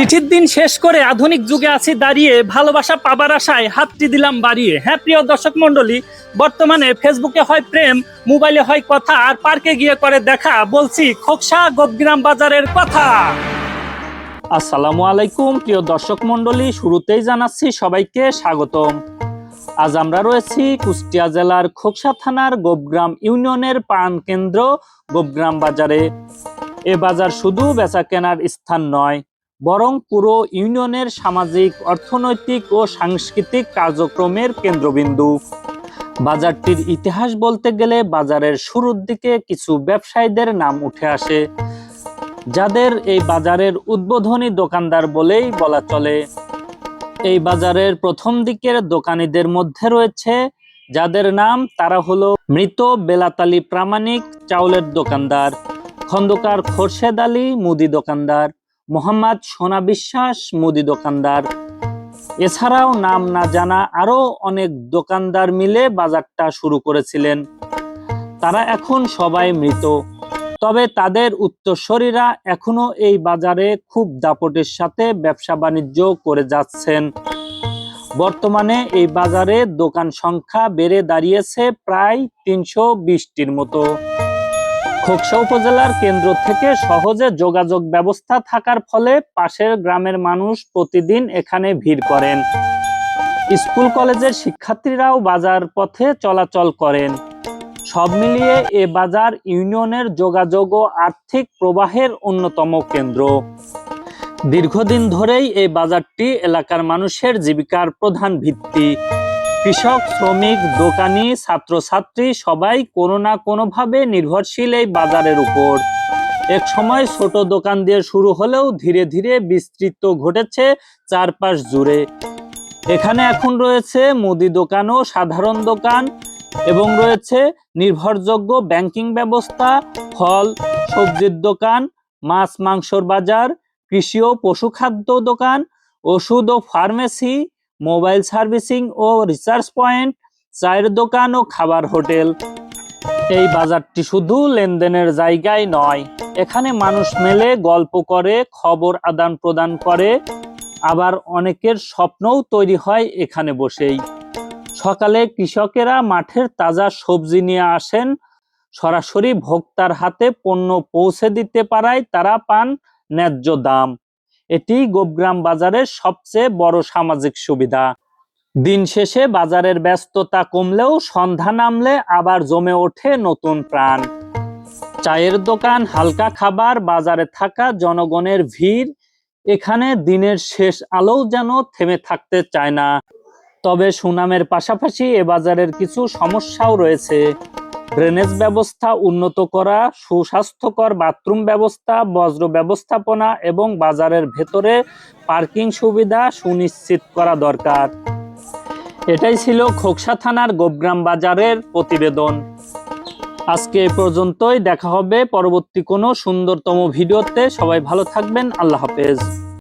চিঠির দিন শেষ করে আধুনিক যুগে আছি দাঁড়িয়ে, ভালোবাসা পাবার আশায় হাতটি দিলাম বাড়িয়ে। হ্যাঁ প্রিয় দর্শক মন্ডলী বর্তমানে ফেসবুকে হয় প্রেম, মোবাইলে হয় কথা, আর পার্কে গিয়ে করে দেখা, বলছি খোকসা গোপগ্রাম বাজারের কথা। আসসালামু আলাইকুম, প্রিয় দর্শক মন্ডলী শুরুতেই জানাচ্ছি সবাইকে স্বাগতম। আজ আমরা রয়েছি কুষ্টিয়া জেলার খোকসা থানার গোপগ্রাম ইউনিয়নের পান কেন্দ্র গোপগ্রাম বাজারে। এ বাজার শুধু বেচা কেনার স্থান নয় বরং পুরো ইউনিয়নের সামাজিক, অর্থনৈতিক ও সাংস্কৃতিক কার্যক্রমের কেন্দ্রবিন্দু। বাজারটির ইতিহাস বলতে গেলে বাজারের শুরুর দিকে কিছু ব্যবসায়ীদের নাম উঠে আসে, যাদের এই বাজারের উদ্বোধনী দোকানদার বলেই বলা চলে। এই বাজারের প্রথম দিকের দোকানীদের মধ্যে রয়েছে, যাদের নাম তারা হলো মৃত বেলাতালি প্রামাণিক চাউলের দোকানদার, খন্দকার খোরশেদ আলী মুদি দোকানদার মোহাম্মদ সোনা বিশ্বাস, মুদি দোকানদার। এছাড়াও নাম না জানা আরও অনেক দোকানদার মিলে বাজারটা শুরু করেছিলেন। তারা এখন সবাই মৃত। তবে তাদের উত্তরসরীরা এখনও এই বাজারে খুব দাপটের সাথে ব্যবসা বাণিজ্য করে যাচ্ছেন। বর্তমানে এই বাজারে দোকান সংখ্যা বেড়ে দাঁড়িয়েছে প্রায় তিনশো বিশটির মতো। খোকসা উপজেলার কেন্দ্র থেকে সহজে যোগাযোগ ব্যবস্থা থাকার ফলে পাশের গ্রামের মানুষ প্রতিদিন এখানে ভিড় করেন। স্কুল কলেজের শিক্ষার্থীরাও বাজার পথে চলাচল করেন। সব মিলিয়ে এ বাজার ইউনিয়নের যোগাযোগ ও আর্থিক প্রবাহের অন্যতম কেন্দ্র। দীর্ঘদিন ধরেই এই বাজারটি এলাকার মানুষের জীবিকার প্রধান ভিত্তি। কৃষক, শ্রমিক, দোকানি, ছাত্রছাত্রী সবাই কোনো না কোনোভাবে নির্ভরশীল এই বাজারের উপর। এক সময় ছোট দোকান দিয়ে শুরু হলেও ধীরে ধীরে বিস্তৃত ঘটেছে চারপাশ জুড়ে। এখানে এখন রয়েছে মুদি দোকান ও সাধারণ দোকান এবং রয়েছে নির্ভরযোগ্য ব্যাংকিং ব্যবস্থা, ফল, সবজির দোকান, মাছ মাংসর বাজার, কৃষি ও পশুখাদ্য দোকান, ওষুধ ও ফার্মেসি মোবাইল সার্ভিসিং ও রিসার্চ পয়েন্ট, চায়ের দোকান ও খাবার হোটেল। এই বাজারটি শুধু লেনদেনের জায়গায় নয়, এখানে মানুষ মেলে, গল্প করে, খবর আদান প্রদান করে। আবার অনেকের স্বপ্নও তৈরি হয় এখানে বসেই। সকালে কৃষকেরা মাঠের তাজা সবজি নিয়ে আসেন। সরাসরি ভোক্তার হাতে পণ্য পৌঁছে দিতে পারায় তারা পান ন্যায্য দাম। এটি গোপগ্রাম বাজারের সবচেয়ে বড় সামাজিক সুবিধা। দিন শেষে বাজারের ব্যস্ততা কমলেও সন্ধ্যা নামলে আবার জমে ওঠে নতুন প্রাণ। চায়ের দোকান, হালকা খাবার, বাজারে থাকা জনগণের ভিড়, এখানে দিনের শেষ আলোও যেন থেমে থাকতে চায় না। তবে সুনামের পাশাপাশি এ বাজারের কিছু সমস্যাও রয়েছে। ড্রেনেজ ব্যবস্থা উন্নত করা, সুস্বাস্থ্যকর বাথরুম ব্যবস্থা, বজ্র ব্যবস্থাপনা এবং বাজারের ভেতরে পার্কিং সুবিধা সুনিশ্চিত করা দরকার। এটাই ছিল খোকসা থানার গোপগ্রাম বাজারের প্রতিবেদন। আজকে এ পর্যন্তই, দেখা হবে পরবর্তী কোনো সুন্দরতম ভিডিওতে। সবাই ভালো থাকবেন, আল্লাহ হাফেজ।